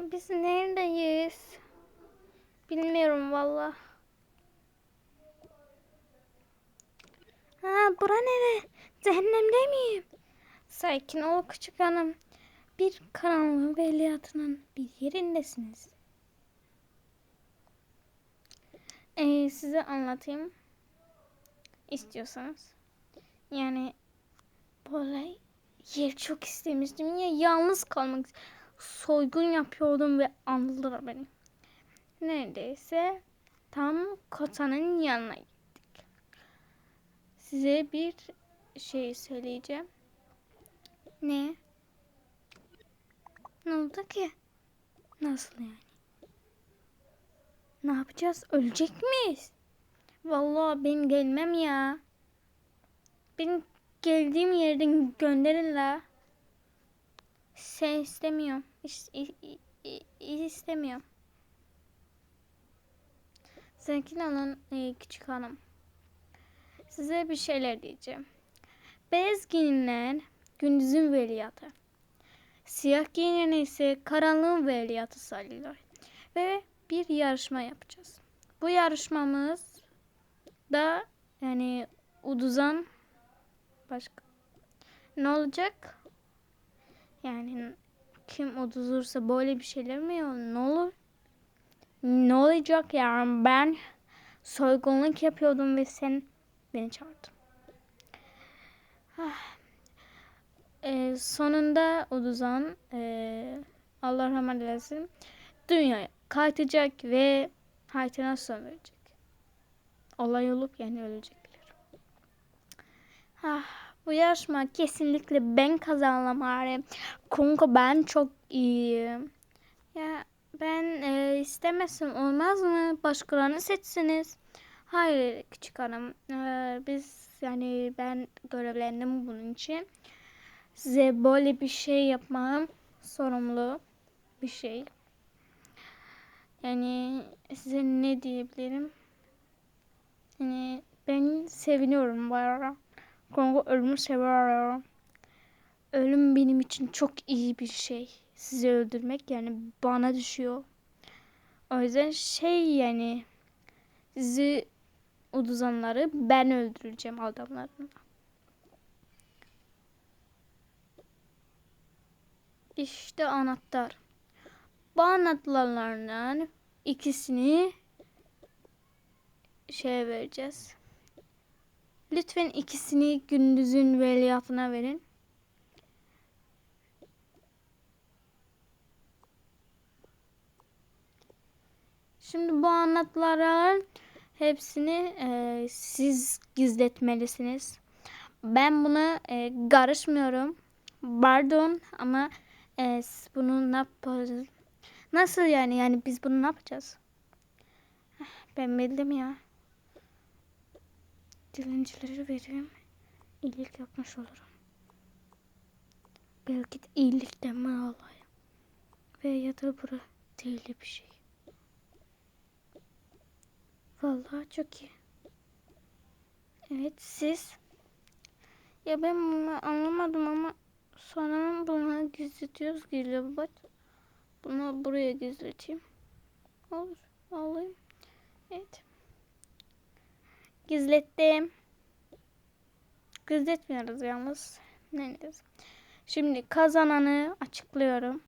Biz neredeyiz? Bilmiyorum valla. Ha bura nere? Cehennemde miyim? Sakin ol küçük hanım. Bir karanlığın veliyatının bir yerindesiniz. Ee, size anlatayım. İstiyorsanız. Yani böyle yer çok istemiştim. Ya yalnız kalmak soygun yapıyordum ve andılar beni. Neredeyse tam kotanın yanına gittik. Size bir şey söyleyeceğim. Ne? Ne oldu ki? Nasıl yani? Ne yapacağız? Ölecek miyiz? Vallahi ben gelmem ya. Ben geldiğim yerden gönderin la. Sen istemiyorum. İs, i- i- i- istemiyorum. Sakin olun e, küçük hanım. Size bir şeyler diyeceğim. Beyaz giyinilen gündüzün veliyatı. Siyah giyinen ise karanlığın veliyatı sayılır. Ve bir yarışma yapacağız. Bu yarışmamız da yani uduzan başka ne olacak? Yani kim uduzursa böyle bir şeyler mi olur? Ne olur? Ne olacak yani ben soygunluk yapıyordum ve sen beni çağırdın. Ah. Ee, sonunda Uduzan ee, Allah rahmet eylesin dünyaya kaytacak ve hayatına son verecek. Olay olup yani ölecekler. Ah, bu yarışma kesinlikle ben bari. Çünkü ben çok iyiyim. Ya ben e, istemezsem olmaz mı? Başkalarını seçsiniz. Hayır küçük hanım. E, biz yani ben görevlendim bunun için. Size böyle bir şey yapmam sorumlu bir şey. Yani size ne diyebilirim? Yani ben seviniyorum bu ara. Kongo ölümü seviyorum. Ölüm benim için çok iyi bir şey. Sizi öldürmek yani bana düşüyor. O yüzden şey yani sizi uduzanları ben öldüreceğim adamlarını. İşte anahtar. Bu anahtarlardan ikisini şey vereceğiz. Lütfen ikisini gündüzün veliyatına verin. Şimdi bu anahtarların hepsini e, siz gizletmelisiniz. Ben buna e, karışmıyorum. Pardon ama e, siz bunu ne yapacağız? Nasıl yani? Yani biz bunu ne yapacağız? Ben bildim ya. Dilencilere vereyim. İyilik yapmış olurum. Belki de iyilikten mi alayım? Ve ya da bura değil bir şey. Vallahi çok iyi. Evet siz. Ya ben bunu anlamadım ama sonra buna gizletiyoruz geliyor bak. Bunu buraya gizleteyim. Olur. Alayım. Evet. Gizlettim. Gizletmiyoruz yalnız. Ne Şimdi kazananı açıklıyorum.